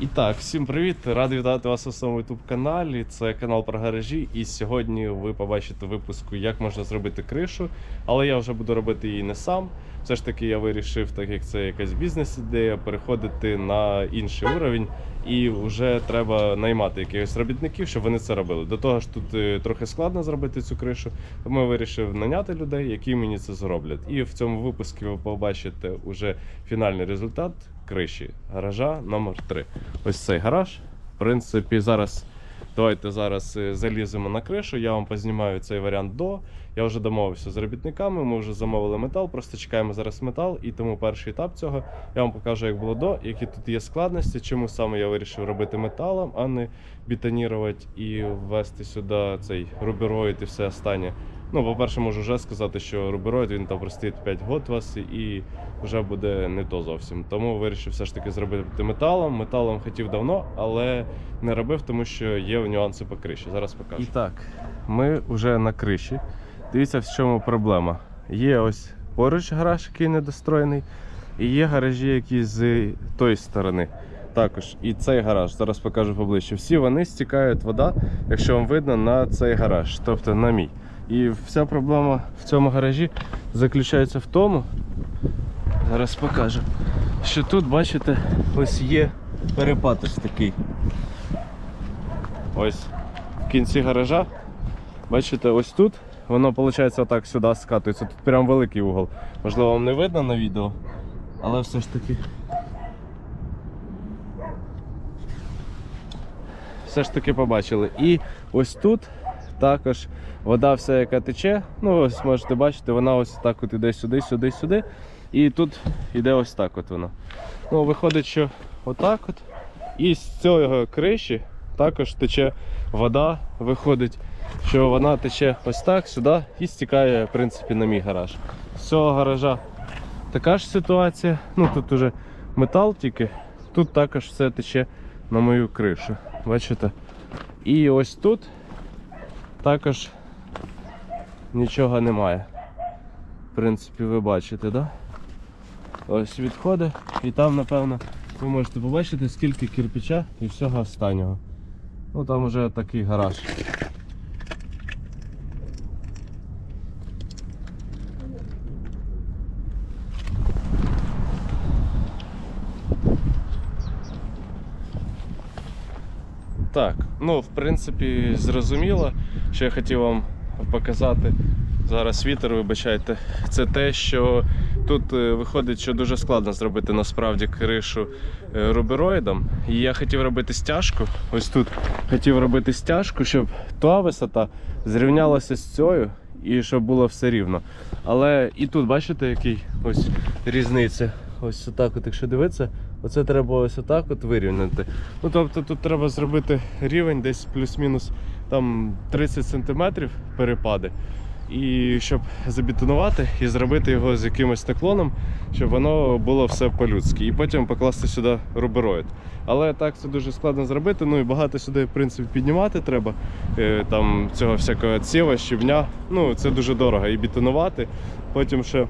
І так, всім привіт! Радий вітати вас у своєму youtube каналі. Це канал про гаражі. І сьогодні ви побачите випуску, як можна зробити кришу. Але я вже буду робити її не сам. Все ж таки, я вирішив, так як це якась бізнес-ідея, переходити на інший уровень. І вже треба наймати якихось робітників, щоб вони це робили. До того ж, тут е, трохи складно зробити цю кришу, тому я вирішив наняти людей, які мені це зроблять. І в цьому випуску ви побачите уже фінальний результат криші гаража номер 3 Ось цей гараж. В принципі, зараз давайте зараз е, заліземо на кришу. Я вам познімаю цей варіант до. Я вже домовився з робітниками. Ми вже замовили метал, просто чекаємо зараз метал. І тому перший етап цього я вам покажу, як було до, які тут є складності, чому саме я вирішив робити металом, а не бетонірувати і ввести сюди цей рубероїд і все останнє. Ну, по-перше, можу вже сказати, що рубероїд він там простоїть 5 років у вас і вже буде не то зовсім. Тому вирішив все ж таки зробити металом. Металом хотів давно, але не робив, тому що є нюанси по криші. Зараз покажу. І так, ми вже на криші. Дивіться, в чому проблема. Є ось поруч гараж, який недостроєний, і є гаражі, які з тої сторони. Також і цей гараж, зараз покажу поближче. Всі вони стікають вода, якщо вам видно, на цей гараж, тобто на мій. І вся проблема в цьому гаражі заключається в тому, зараз покажу, що тут, бачите, ось є перепад ось такий. Ось в кінці гаража, бачите, ось тут воно виходить отак сюди скатується. Тут прям великий угол. Можливо, вам не видно на відео, але все ж таки. Все ж таки побачили. І ось тут також вода вся, яка тече. Ну, ось можете бачити, вона ось так от іде сюди, сюди, сюди. І тут іде ось так от вона. Ну, виходить, що отак от. І з цього криші також тече вода, виходить, що вона тече ось так сюди і стікає, в принципі, на мій гараж. З цього гаража така ж ситуація. Ну тут уже метал тільки, тут також все тече на мою кришу. Бачите? І ось тут також нічого немає. В принципі, ви бачите, да? Ось відходи, і там, напевно, ви можете побачити, скільки кирпича і всього останнього. Ну там вже такий гараж. Так, ну в принципі зрозуміло, що я хотів вам показати. Зараз вітер, вибачайте. Це те, що тут е, виходить, що дуже складно зробити насправді кришу е, рубероїдом. І я хотів робити стяжку. Ось тут хотів робити стяжку, щоб та висота зрівнялася з цією і щоб було все рівно. Але і тут бачите, який ось різниця. Ось отак, от, якщо дивитися, оце треба ось отак от вирівняти. Ну тобто тут треба зробити рівень десь плюс-мінус там 30 см перепади. І щоб забетонувати і зробити його з якимось наклоном, щоб воно було все по-людськи. І потім покласти сюди рубероїд. Але так це дуже складно зробити. Ну і багато сюди, в принципі, піднімати треба. Е, Там цього всякого цєва, щебня. Ну це дуже дорого. І бетонувати. Потім ще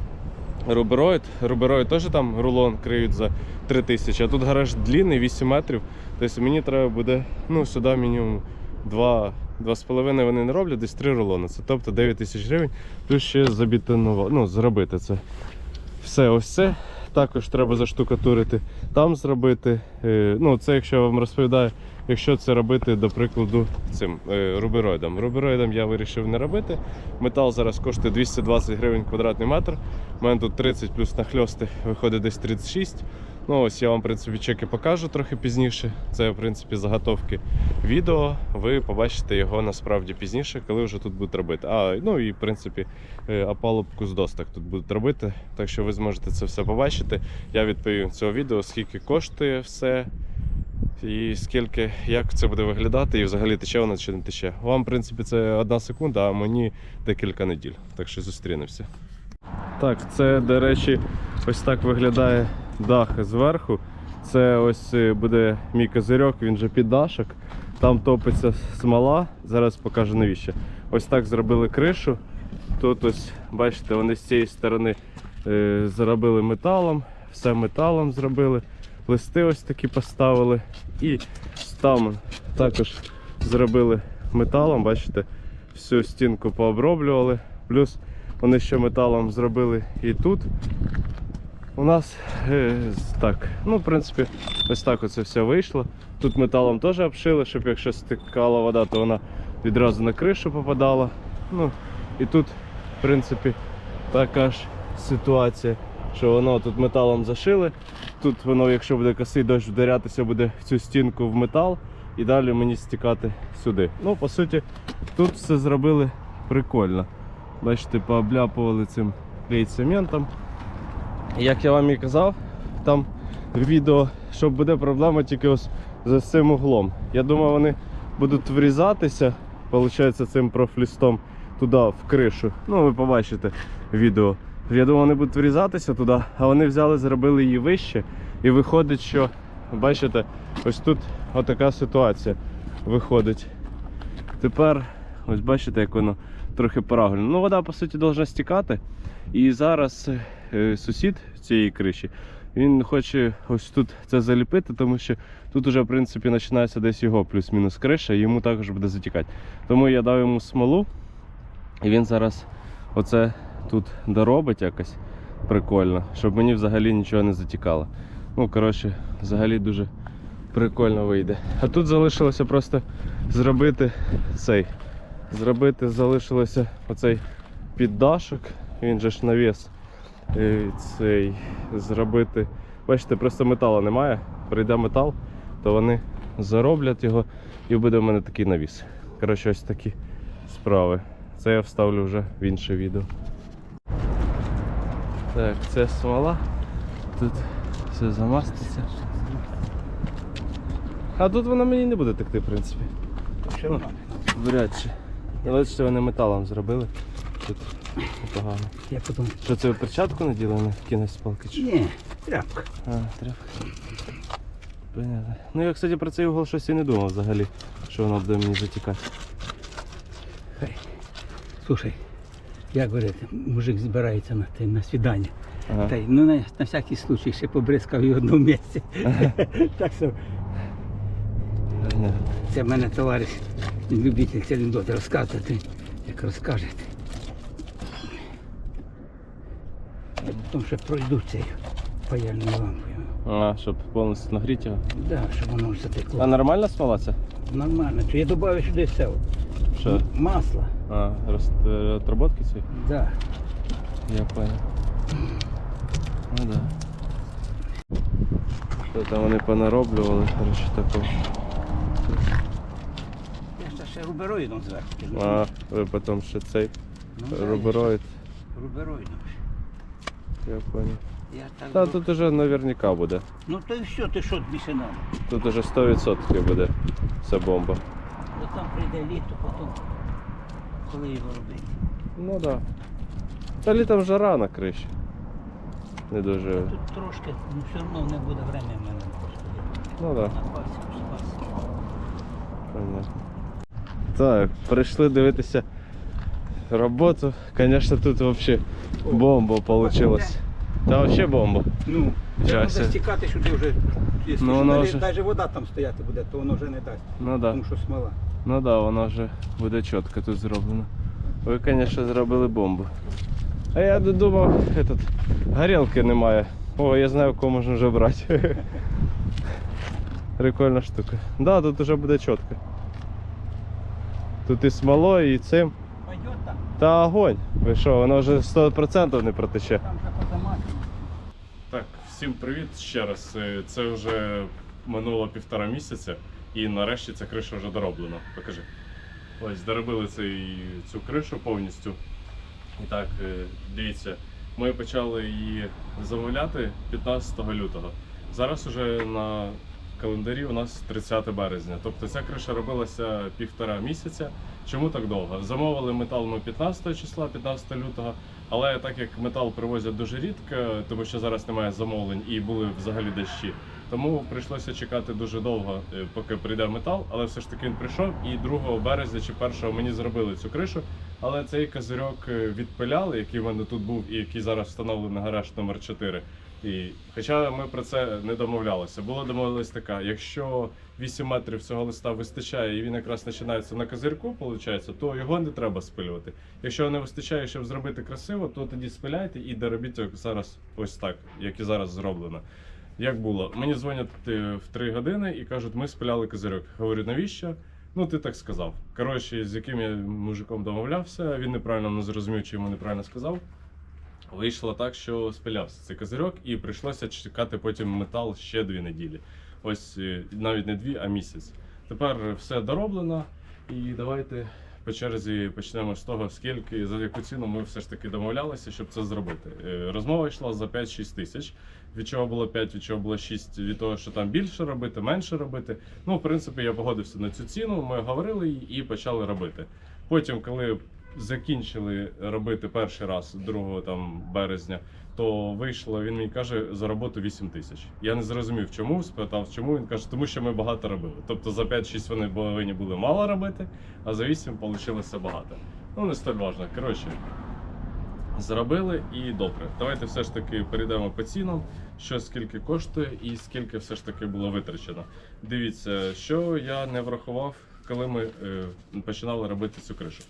рубероїд. Рубероїд теж там рулон криють за 3 тисячі. А тут гараж длинний, 8 метрів. Тобто мені треба буде ну, сюди мінімум 2. Два з половиною вони не роблять, десь три рулони. Це тобто 9 тисяч гривень, плюс ще забітонувати, ну, зробити це. Все ось це. Також треба заштукатурити, там зробити. Е, Ну, це якщо я вам розповідаю, якщо це робити, до прикладу, цим е, рубероїдом. Рубероїдом я вирішив не робити. Метал зараз коштує 220 гривень квадратний метр. У мене тут 30 плюс нахльости виходить десь 36. Ну ось я вам в принципі чеки покажу трохи пізніше. Це в принципі заготовки відео. Ви побачите його насправді пізніше, коли вже тут будуть робити. А ну і в принципі е, опалубку з досток тут будуть робити. Так що ви зможете це все побачити. Я відповім цього відео, скільки коштує все. І скільки, як це буде виглядати, і взагалі тече воно чи не тече. Вам, в принципі, це одна секунда, а мені декілька неділь. Так що зустрінемося. Так, це, до речі, ось так виглядає дах зверху. Це ось е, буде мій козирьок, він же під дашок. Там топиться смола. Зараз покажу навіщо. Ось так зробили кришу. Тут ось, бачите, вони з цієї сторони е, зробили металом, все металом зробили. листи ось такі поставили. І там також зробили металом, бачите, всю стінку пооброблювали. Плюс вони ще металом зробили і тут. У нас е, так, ну, в принципі, ось так оце все вийшло. Тут металом теж обшили, щоб якщо стикала вода, то вона відразу на кришу попадала. Ну, і тут, в принципі, така ж ситуація, що воно тут металом зашили. Тут воно, якщо буде косий дощ вдарятися, буде в цю стінку в метал і далі мені стікати сюди. Ну, по суті, тут все зробили прикольно. Бачите, пообляпували цим клей-цементом. Як я вам і казав, там відео, що буде проблема тільки ось з цим углом. Я думаю, вони будуть врізатися, виходить, цим профлістом туди, в кришу. Ну, ви побачите відео. Я думаю, вони будуть врізатися туди, а вони взяли, зробили її вище. І виходить, що, бачите, ось тут отака ситуація виходить. Тепер, ось бачите, як воно трохи парагульно. Ну, вода, по суті, повинна стікати. І зараз е, сусід цієї криші, він хоче ось тут це заліпити, тому що тут уже, в принципі, починається десь його плюс-мінус криша, і йому також буде затікати. Тому я дав йому смолу, і він зараз оце тут доробить якось прикольно, щоб мені взагалі нічого не затікало. Ну, коротше, взагалі дуже прикольно вийде. А тут залишилося просто зробити цей. Зробити залишилося оцей піддашок, він же ж навіс. Цей зробити. Бачите, просто металу немає. Прийде метал, то вони зароблять його і буде в мене такий навіс. Коротше, ось такі справи. Це я вставлю вже в інше відео. Так, це смола. Тут все замаститься. А тут вона мені не буде текти, в принципі. Вряд чи. Бачите, вони металом зробили. Тут непогано. Я потім. Що це ви перчатку наділи на кінець палки? Чи? Ні, тряпка. А, тряпка. Понятно. Ну я, кстати, про цей угол щось і не думав взагалі, що воно буде мені затікати. Хай. Слушай, як говорити, мужик збирається на, те, на свідання. Ага. Та й, ну, на, на всякий случай ще побризкав і в одному місці. так що Понятно. це в мене товариш, любитель цей анекдоти розказувати, як розкажете. Я потім ще пройду цією паяльною лампою. А, щоб повністю нагріти його. Да, щоб воно все текло. А нормальна смола це? Нормально. То я додав сюди все. Що? Масло. А, роз... е, отработки ці? Да. Я понял. Ну да. Що там вони понароблювали, коротше такого. Я ще ще рубероїдом зверху. А, ви потім ще цей Ну, рубероїд. Рубероїдом. Я понял. Я так Та тут уже наверняка буде. Ну то і все, ти що більше надо. Тут уже 100% буде ця бомба. Ну там прийде літо, потім коли його робити. Ну да. Та літом жара на криші. Не дуже. Тут трошки, ну все одно не буде времени в мене. Ну да. На. Понятно. Так, прийшли дивитися роботу. Звісно, тут взагалі бомба вийшла. Та взагалі бомба. Ну, треба себе. стікати сюди вже. Якщо Ну, воно вже- навіть вода там стояти буде, то воно вже не дасть. Ну да. Тому що смола. Ну да, воно вже буде чітко тут зроблено. Ви, звісно, зробили бомбу. А я думав, этот, горілки немає. О, я знаю, кого можна вже брати. Прикольна штука. Да, тут вже буде чітко. Тут і смолою, і цим. Та огонь. Ви що, воно вже 100% не протече. вже. Так, всім привіт ще раз. Е, Це вже минуло півтора місяця, і нарешті ця криша вже дороблена. Покажи. Ось доробили цей, цю кришу повністю. І так, е, дивіться, ми почали її замовляти 15 лютого. Зараз уже на календарі у нас 30 березня. Тобто ця криша робилася півтора місяця. Чому так довго? Замовили метал ми 15 числа, 15 лютого. Але так як метал привозять дуже рідко, тому що зараз немає замовлень і були взагалі дощі, тому прийшлося чекати дуже довго, е, поки прийде метал. Але все ж таки він прийшов. І 2 березня чи 1 мені зробили цю кришу. Але цей козирьок е, відпиляли, який в мене тут був і який зараз встановлений на гараж номер 4 І, хоча ми про це не домовлялися. Була домовленість така: якщо 8 метрів цього листа вистачає і він якраз починається на козирку, виходить, то його не треба спилювати. Якщо не вистачає, щоб зробити красиво, то тоді спиляйте і доробіть як зараз ось так, як і зараз зроблено. Як було? Мені дзвонять е, в 3 години і кажуть, ми спиляли козирьок. Говорю, навіщо? Ну, ти так сказав. Коротше, з яким я мужиком домовлявся, він неправильно не зрозумів, чи йому неправильно сказав. Вийшло так, що спилявся цей козирьок, і прийшлося чекати потім метал ще дві неділі. Ось е, навіть не дві, а місяць. Тепер все дороблено, і давайте по черзі почнемо з того, скільки за яку ціну ми все ж таки домовлялися, щоб це зробити. Е, Розмова йшла за 5-6 тисяч. Від чого було 5, від чого було 6, від того, що там більше робити, менше робити. Ну, в принципі, я погодився на цю ціну. Ми говорили і почали робити. Потім, коли закінчили робити перший раз 2 там, березня, то вийшло, він мені каже, за роботу 8 тисяч. Я не зрозумів, чому, спитав, чому. Він каже, тому що ми багато робили. Тобто за 5-6 вони повинні були мало робити, а за 8 вийшло багато. Ну, не столь важно. Коротше, зробили і добре. Давайте все ж таки перейдемо по цінам, що скільки коштує і скільки все ж таки було витрачено. Дивіться, що я не врахував, коли ми е, починали робити цю кришу.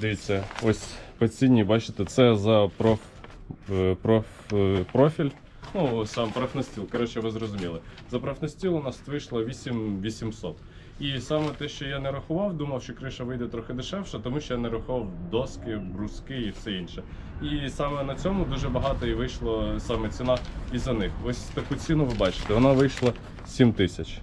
Дивіться, ось по ціні, бачите, це за проф, е, проф, е, профіль. Ну, сам профнастіл, коротше, ви зрозуміли. За профнастіл у нас вийшло 8800. І саме те, що я не рахував, думав, що криша вийде трохи дешевше, тому що я не рахував доски, бруски і все інше. І саме на цьому дуже багато і вийшло саме ціна і за них. Ось таку ціну ви бачите, вона вийшла 7 тисяч.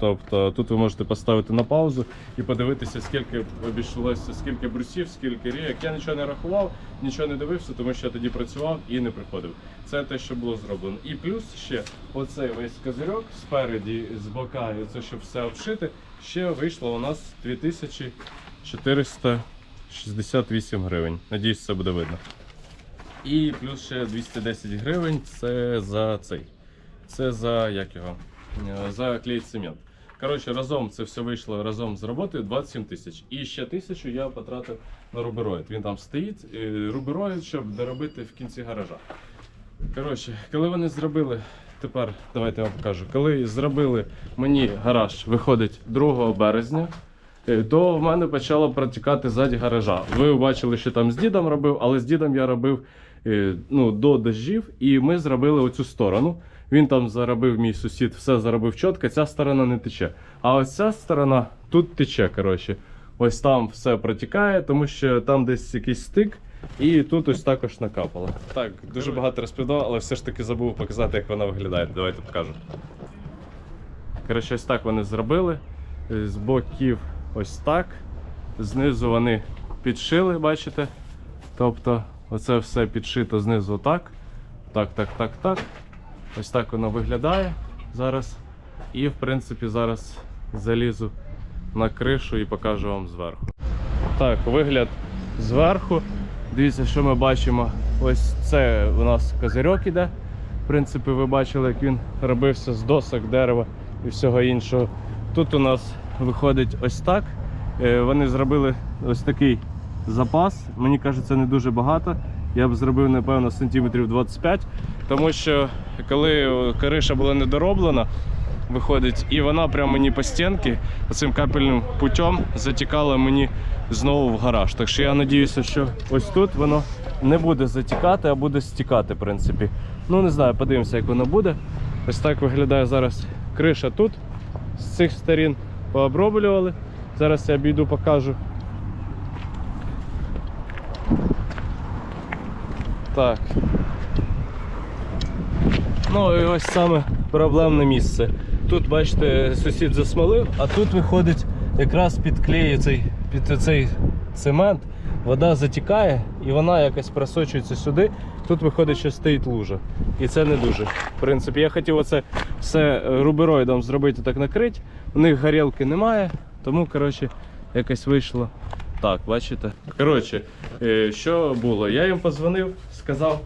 Тобто тут ви можете поставити на паузу і подивитися, скільки обійшлося, скільки брусів, скільки рійок. Я нічого не рахував, нічого не дивився, тому що я тоді працював і не приходив. Це те, що було зроблено. І плюс ще оцей весь козирьок спереді, з бока, і це щоб все обшити, ще вийшло у нас 2468 гривень. Надіюсь, це буде видно. І плюс ще 210 гривень це за цей. Це за як його? Е, За клей цемент. Коротше, разом це все вийшло разом з роботою 27 тисяч. І ще тисячу я потратив на рубероїд. Він там стоїть. е, Рубероїд, щоб доробити в кінці гаража. Коротше, коли вони зробили, тепер давайте я вам покажу. Коли зробили мені гараж, виходить 2 березня. е, То в мене почало протікати ззаді гаража. Ви бачили, що там з дідом робив, але з дідом я робив ну, до дощів, і ми зробили оцю сторону. Він там заробив, мій сусід, все заробив чітко, ця сторона не тече. А ось ця сторона тут тече. коротше. Ось там все протікає, тому що там десь якийсь стик, і тут ось також накапало. Так, дуже багато розповідав, але все ж таки забув показати, як вона виглядає. Давайте покажу. Коротше, ось так вони зробили. Е, З боків ось так. Знизу вони підшили, бачите? Тобто, оце все підшито знизу так. Так, так, так, так. Ось так воно виглядає зараз. І в принципі зараз залізу на кришу і покажу вам зверху. Так, вигляд зверху. Дивіться, що ми бачимо. Ось це у нас козирьок іде. В принципі, ви бачили, як він робився з досок, дерева і всього іншого. Тут у нас виходить ось так. Е, Вони зробили ось такий запас. Мені кажеться, не дуже багато. Я б зробив, напевно, сантиметрів 25, тому що коли криша була недороблена, виходить, і вона прямо мені по стінки цим капельним путем затікала мені знову в гараж. Так що я сподіваюся, що ось тут воно не буде затікати, а буде стікати, в принципі. Ну не знаю, подивимося, як воно буде. Ось так виглядає зараз криша тут. З цих сторін пооброблювали. Зараз я обійду, покажу. Так. Ну і ось саме проблемне місце. Тут, бачите, сусід засмолив, а тут виходить якраз під клею цей, під цей цемент. Вода затікає і вона якось просочується сюди. Тут виходить, що стоїть лужа. І це не дуже. В принципі, я хотів оце все рубероїдом зробити так накрити. У них горілки немає, тому коротше, якось вийшло. Так, бачите? Коротше, е, що було? Я їм позвонив, сказав.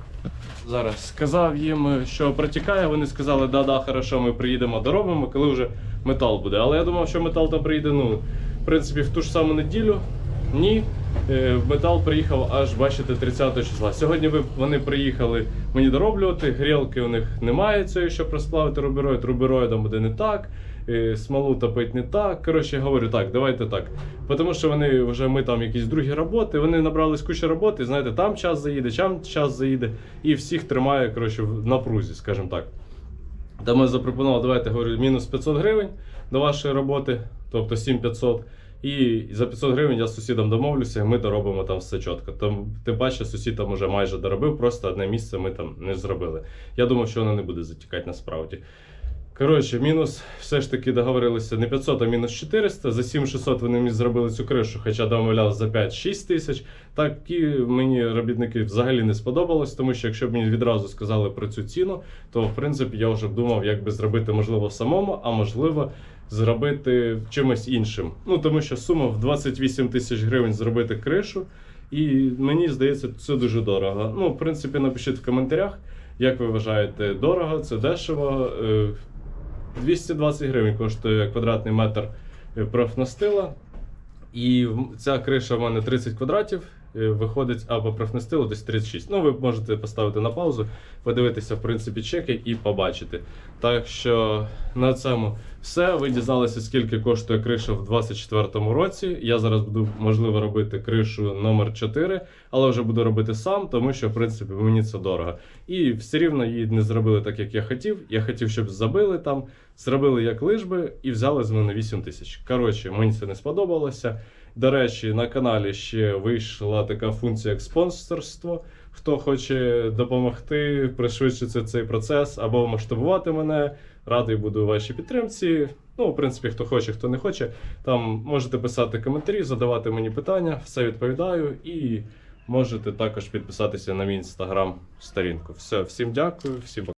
Зараз сказав їм, що протікає. Вони сказали, да-да, хорошо, ми приїдемо, доробимо, коли вже метал буде. Але я думав, що метал там приїде, ну, в принципі, в ту ж саму неділю. Ні. Е, Метал приїхав аж, бачите, 30 числа. Сьогодні вони приїхали мені дороблювати. Грілки у них немає цієї, щоб розплавити рубероїд. Рубероїдом буде не так. Е, Смолу топить не так. Коротше, я говорю, так, давайте так. Тому що вони вже ми там якісь другі роботи, вони набрались кучу роботи, знаєте, там час заїде, там час заїде, і всіх тримає коротше, в напрузі, скажімо так. Тому я запропонував, давайте говорю, мінус 500 гривень до вашої роботи, тобто 7500. І за 500 гривень я з сусідом домовлюся, ми доробимо там все чітко. Там, тим паче, сусід там уже майже доробив, просто одне місце ми там не зробили. Я думав, що воно не буде затікати насправді. Коротше, мінус все ж таки договорилися не 500, а мінус 400. За 7600 вони мені зробили цю кришу, хоча домовлялися за 5-6 тисяч. Такі мені робітники взагалі не сподобалось, тому що якщо б мені відразу сказали про цю ціну, то в принципі я вже б думав, як би зробити можливо самому, а можливо зробити чимось іншим. Ну тому що сума в 28 тисяч гривень зробити кришу, і мені здається, це дуже дорого. Ну, в принципі, напишіть в коментарях, як ви вважаєте, дорого, це дешево. Е, 220 гривень коштує квадратний метр профнастила. І ця криша в мене 30 квадратів. Е, Виходить, а по профнастилу десь 36. Ну, ви можете поставити на паузу, подивитися, в принципі, чеки і побачити. Так що на цьому все. Ви дізналися, скільки коштує криша в 2024 році. Я зараз буду, можливо, робити кришу номер 4, але вже буду робити сам, тому що, в принципі, мені це дорого. І все рівно її не зробили так, як я хотів. Я хотів, щоб забили там, зробили як лижби і взяли з мене 8 тисяч. Коротше, мені це не сподобалося. До речі, на каналі ще вийшла така функція як спонсорство. Хто хоче допомогти пришвидшити цей процес або масштабувати мене, радий буду вашій підтримці. Ну, в принципі, хто хоче, хто не хоче, там можете писати коментарі, задавати мені питання, все відповідаю і можете також підписатися на мій інстаграм сторінку. Все, всім дякую, всім пока.